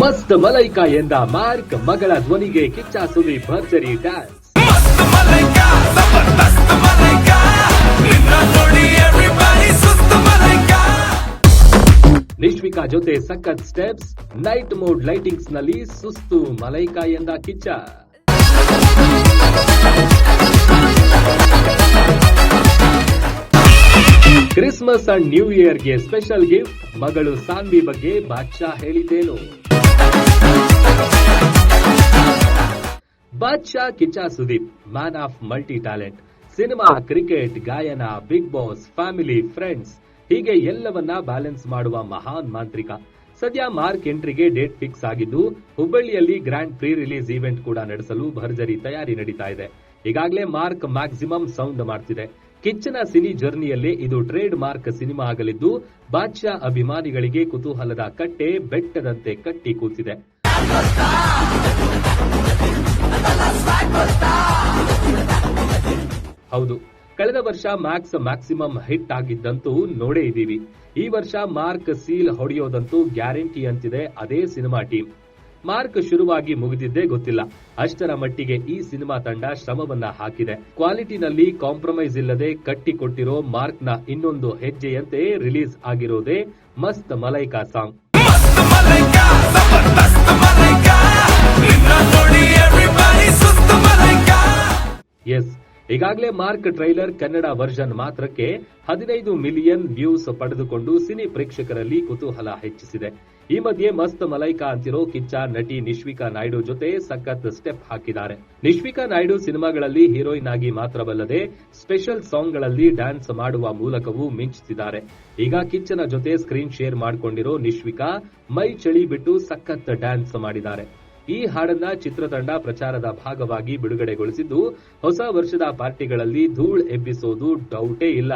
ಮಸ್ತ್ ಮಲೈಕ ಎಂದ ಮಾರ್ಕ್ ಮಗಳ ಧ್ವನಿಗೆ ಕಿಚ್ಚ ಸುದಿ ಭರ್ಜರಿ ಡ್ಯಾನ್ಸ್. ನಿಶ್ವಿಕಾ ಜೊತೆ ಸಖತ್ ಸ್ಟೆಪ್ಸ್ ನೈಟ್ ಮೋಡ್ ಲೈಟಿಂಗ್ಸ್ನಲ್ಲಿ ಸುಸ್ತು ಮಲೈಕ ಎಂದ ಕಿಚ್ಚ. ಕ್ರಿಸ್ಮಸ್ ಅಂಡ್ ನ್ಯೂ ಇಯರ್ಗೆ ಸ್ಪೆಷಲ್ ಗಿಫ್ಟ್ ಮಗಳು ಸಾನ್ವಿ ಬಗ್ಗೆ ಬಾದ್ಶಾ ಹೇಳಿದ್ದೇನು. Badshah Kichcha Sudeep man of multi talent cinema cricket ಗಾಯನ ಬಿಗ್ ಬಾಸ್ ಫ್ಯಾಮಿಲಿ ಫ್ರೆಂಡ್ಸ್ ಹೀಗೆ ಎಲ್ಲವನ್ನ ಬ್ಯಾಲೆನ್ಸ್ ಮಾಡುವ ಮಹಾನ್ ಮಾಂತ್ರಿಕ. ಸದ್ಯ ಮಾರ್ಕ್ ಎಂಟ್ರಿಗೆ ಡೇಟ್ ಫಿಕ್ಸ್ ಆಗಿದ್ದು, ಹುಬ್ಬಳ್ಳಿಯಲ್ಲಿ ಗ್ರ್ಯಾಂಡ್ ಪ್ರೀ ರಿಲೀಸ್ ಈವೆಂಟ್ ಕೂಡ ನಡೆಸಲು ಭರ್ಜರಿ ತಯಾರಿ ನಡೀತಾ ಇದೆ. ಈಗಾಗಲೇ ಮಾರ್ಕ್ ಮ್ಯಾಕ್ಸಿಮಮ್ ಸೌಂಡ್ ಮಾಡ್ತಿದೆ. ಕಿಚ್ಚನ ಸಿನಿ ಜರ್ನಿಯಲ್ಲೇ ಇದು ಟ್ರೇಡ್ ಮಾರ್ಕ್ ಸಿನಿಮಾ ಆಗಲಿದ್ದು ಬಾದ್ಶಾ ಅಭಿಮಾನಿಗಳಿಗೆ ಕುತೂಹಲದ ಕಟ್ಟೆ ಬೆಟ್ಟದಂತೆ ಕಟ್ಟಿ ಕೂತಿದೆ. ಹೌದು. ಕಳೆದ ವರ್ಷ ಮ್ಯಾಕ್ಸ್ ಮ್ಯಾಕ್ಸಿಮಮ್ ಹಿಟ್ ಆಗಿದ್ದಂತೂ ನೋಡೇ ಇದ್ದೀವಿ. ಈ ವರ್ಷ ಮಾರ್ಕ್ ಸೀಲ್ ಹೊಡೆಯೋದಂತೂ ಗ್ಯಾರಂಟಿ ಅಂತಿದೆ ಅದೇ ಸಿನಿಮಾ ಟೀಮ್ ಮಾರ್ಕ್ ಶುರುವಾಗಿ ಮುಗಿದಿದ್ದೇ ಗೊತ್ತಿಲ್ಲ. ಅಷ್ಟರ ಮಟ್ಟಿಗೆ ಈ ಸಿನಿಮಾ ತಂಡ ಶ್ರಮವನ್ನ ಹಾಕಿದೆ. ಕ್ವಾಲಿಟಿನಲ್ಲಿ ಕಾಂಪ್ರಮೈಸ್ ಇಲ್ಲದೆ ಕಟ್ಟಿಕೊಟ್ಟಿರೋ ನ ಇನ್ನೊಂದು ಹೆಜ್ಜೆಯಂತೆ ರಿಲೀಸ್ ಆಗಿರೋದೇ ಮಸ್ತ್ ಮಲೈಕಾ ಸಾಂಗ್ ಎಸ್ ಈಗಾಗಲೇ ಮಾರ್ಕ್ ಟ್ರೈಲರ್ ಕನ್ನಡ ವರ್ಷನ್ ಮಾತ್ರಕ್ಕೆ ಹದಿನೈದು ಮಿಲಿಯನ್ ವ್ಯೂಸ್ ಪಡೆದುಕೊಂಡು ಸಿನಿ ಪ್ರೇಕ್ಷಕರಲ್ಲಿ ಕುತೂಹಲ ಹೆಚ್ಚಿಸಿದೆ. ಈ ಮಧ್ಯೆ ಮಸ್ತ್ ಮಲೈಕಾ ಅಂತಿರೋ ಕಿಚ್ಚ ನಟಿ ನಿಶ್ವಿಕಾ ನಾಯ್ಡು ಜೊತೆ ಸಖತ್ ಸ್ಟೆಪ್ ಹಾಕಿದ್ದಾರೆ. ನಿಶ್ವಿಕಾ ನಾಯ್ಡು ಸಿನಿಮಾಗಳಲ್ಲಿ ಹೀರೋಯಿನ್ ಆಗಿ ಮಾತ್ರವಲ್ಲದೆ ಸ್ಪೆಷಲ್ ಸಾಂಗ್ಗಳಲ್ಲಿ ಡ್ಯಾನ್ಸ್ ಮಾಡುವ ಮೂಲಕವೂ ಮಿಂಚುತ್ತಿದ್ದಾರೆ ಈಗ ಕಿಚ್ಚನ ಜೊತೆ ಸ್ಕ್ರೀನ್ ಶೇರ್ ಮಾಡಿಕೊಂಡಿರೋ ನಿಶ್ವಿಕಾ ಮೈ ಚಳಿ ಬಿಟ್ಟು ಸಖತ್ ಡ್ಯಾನ್ಸ್ ಮಾಡಿದ್ದಾರೆ. ಈ ಹಾಡನ್ನ ಚಿತ್ರತಂಡ ಪ್ರಚಾರದ ಭಾಗವಾಗಿ ಬಿಡುಗಡೆಗೊಳಿಸಿದ್ದು, ಹೊಸ ವರ್ಷದ ಪಾರ್ಟಿಗಳಲ್ಲಿ ಧೂಳ್ ಎಬ್ಬಿಸೋದು ಡೌಟೇ ಇಲ್ಲ.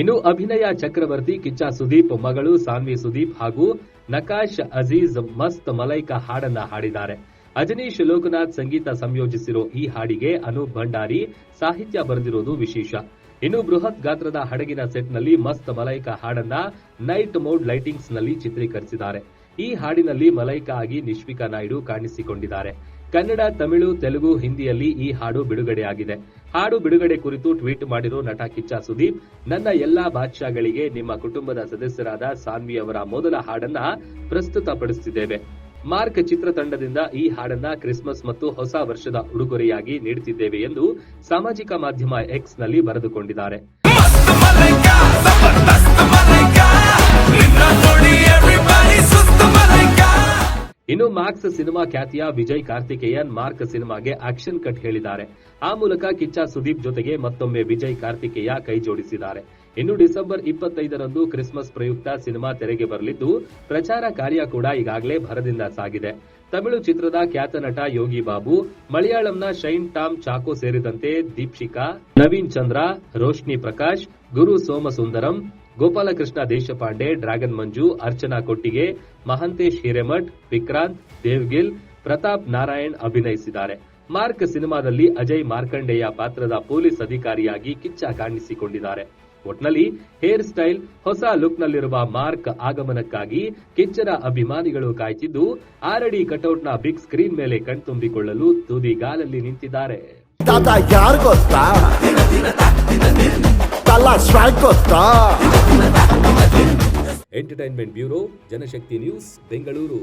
ಇನ್ನು ಅಭಿನಯ ಚಕ್ರವರ್ತಿ ಕಿಚ್ಚ ಸುದೀಪ್, ಮಗಳು ಸಾನ್ವಿ ಸುದೀಪ್ ಹಾಗೂ ನಕಾಶ್ ಅಜೀಜ್ ಮಸ್ತ್ ಮಲೈಕಾ ಹಾಡನ್ನ ಹಾಡಿದ್ದಾರೆ. ಅಜನೀಶ್ ಲೋಕನಾಥ್ ಸಂಗೀತ ಸಂಯೋಜಿಸಿರೋ ಈ ಹಾಡಿಗೆ ಅನೂಪ್ ಭಂಡಾರಿ ಸಾಹಿತ್ಯ ಬರೆದಿರೋದು ವಿಶೇಷ. ಇನ್ನು ಬೃಹತ್ ಗಾತ್ರದ ಹಡಗಿನ ಸೆಟ್ನಲ್ಲಿ ಮಸ್ತ್ ಮಲೈಕಾ ಹಾಡನ್ನ ನೈಟ್ ಮೋಡ್ ಲೈಟಿಂಗ್ಸ್ನಲ್ಲಿ ಚಿತ್ರೀಕರಿಸಿದ್ದಾರೆ. ಈ ಹಾಡಿನಲ್ಲಿ ಮಲೈಕಾ ಆಗಿ ನಿಶ್ವಿಕಾ ನಾಯ್ಡು ಕಾಣಿಸಿಕೊಂಡಿದ್ದಾರೆ. ಕನ್ನಡ, ತಮಿಳು, ತೆಲುಗು, ಹಿಂದಿಯಲ್ಲಿ ಈ ಹಾಡು ಬಿಡುಗಡೆಯಾಗಿದೆ. ಹಾಡು ಬಿಡುಗಡೆ ಕುರಿತು ಟ್ವೀಟ್ ಮಾಡಿರೋ ನಟ ಕಿಚ್ಚ ಸುದೀಪ್, ನನ್ನ ಎಲ್ಲಾ ಬಾದ್ಶಾಗಳಿಗೆ ನಿಮ್ಮ ಕುಟುಂಬದ ಸದಸ್ಯರಾದ ಸಾನ್ವಿ ಅವರ ಮೊದಲ ಹಾಡನ್ನ ಪ್ರಸ್ತುತಪಡಿಸುತ್ತಿದ್ದೇವೆ ಮಾರ್ಕ್ ಚಿತ್ರತಂಡದಿಂದ ಈ ಹಾಡನ್ನ ಕ್ರಿಸ್ಮಸ್ ಮತ್ತು ಹೊಸ ವರ್ಷದ ಉಡುಗೊರೆಯಾಗಿ ನೀಡುತ್ತಿದ್ದೇವೆ ಎಂದು ಸಾಮಾಜಿಕ ಮಾಧ್ಯಮ ಎಕ್ಸ್ನಲ್ಲಿ ಬರೆದುಕೊಂಡಿದ್ದಾರೆ. ಇನ್ನು ಮ್ಯಾಕ್ಸ್ ಸಿನಿಮಾ ಖ್ಯಾತಿಯ ವಿಜಯ್ ಕಾರ್ತಿಕೇಯನ್ ಮಾರ್ಕ್ ಸಿನಿಮಾಗೆ ಆಕ್ಷನ್ ಕಟ್ ಹೇಳಿದ್ದಾರೆ. ಆ ಮೂಲಕ ಕಿಚ್ಚ ಸುದೀಪ್ ಜೊತೆಗೆ ಮತ್ತೊಮ್ಮೆ ವಿಜಯ್ ಕಾರ್ತಿಕೇಯ ಕೈ ಜೋಡಿಸಿದ್ದಾರೆ. ಇನ್ನು ಡಿಸೆಂಬರ್ ಇಪ್ಪತ್ತೈದರಂದು ಕ್ರಿಸ್ಮಸ್ ಪ್ರಯುಕ್ತ ಸಿನಿಮಾ ತೆರೆಗೆ ಬರಲಿದ್ದು, ಪ್ರಚಾರ ಕಾರ್ಯ ಕೂಡ ಈಗಾಗಲೇ ಭರದಿಂದ ಸಾಗಿದೆ. ತಮಿಳು ಚಿತ್ರದ ಖ್ಯಾತ ನಟ ಯೋಗಿ ಬಾಬು, ಮಲಯಾಳಂನ ಶೈನ್ ಟಾಮ್ ಚಾಕೋ ಸೇರಿದಂತೆ ದೀಪ್ಶಿಕಾ, ನವೀನ್ ಚಂದ್ರ, ರೋಶ್ನಿ ಪ್ರಕಾಶ್, ಗುರು ಸೋಮಸುಂದರಂ, ಗೋಪಾಲಕೃಷ್ಣ ದೇಶಪಾಂಡೆ, ಡ್ರ್ಯಾಗನ್ ಮಂಜು, ಅರ್ಚನಾ ಕೊಟ್ಟಿಗೆ, ಮಹಂತೇಶ್ ಹಿರೇಮಠ್, ವಿಕ್ರಾಂತ್, ದೇವ್ಗಿಲ್, ಪ್ರತಾಪ್ ನಾರಾಯಣ್ ಅಭಿನಯಿಸಿದ್ದಾರೆ. ಮಾರ್ಕ್ ಸಿನಿಮಾದಲ್ಲಿ ಅಜಯ್ ಮಾರ್ಕಂಡೇಯ ಪಾತ್ರದ ಪೊಲೀಸ್ ಅಧಿಕಾರಿಯಾಗಿ ಕಿಚ್ಚ ಕಾಣಿಸಿಕೊಂಡಿದ್ದಾರೆ. ಒಟ್ನಲ್ಲಿ ಹೇರ್ ಸ್ಟೈಲ್ ಹೊಸ ಲುಕ್ ನಲ್ಲಿರುವ ಮಾರ್ಕ್ ಆಗಮನಕ್ಕಾಗಿ ಕಿಚ್ಚರ ಅಭಿಮಾನಿಗಳು ಕಾಯ್ತಿದ್ದು ಆರಡಿ ನ ಬಿಗ್ ಸ್ಕ್ರೀನ್ ಮೇಲೆ ಕಣ್ತುಂಬಿಕೊಳ್ಳಲು ತುದಿಗಾಲಲ್ಲಿ ನಿಂತಿದ್ದಾರೆ. Entertainment bureau Janashakti news Bengaluru.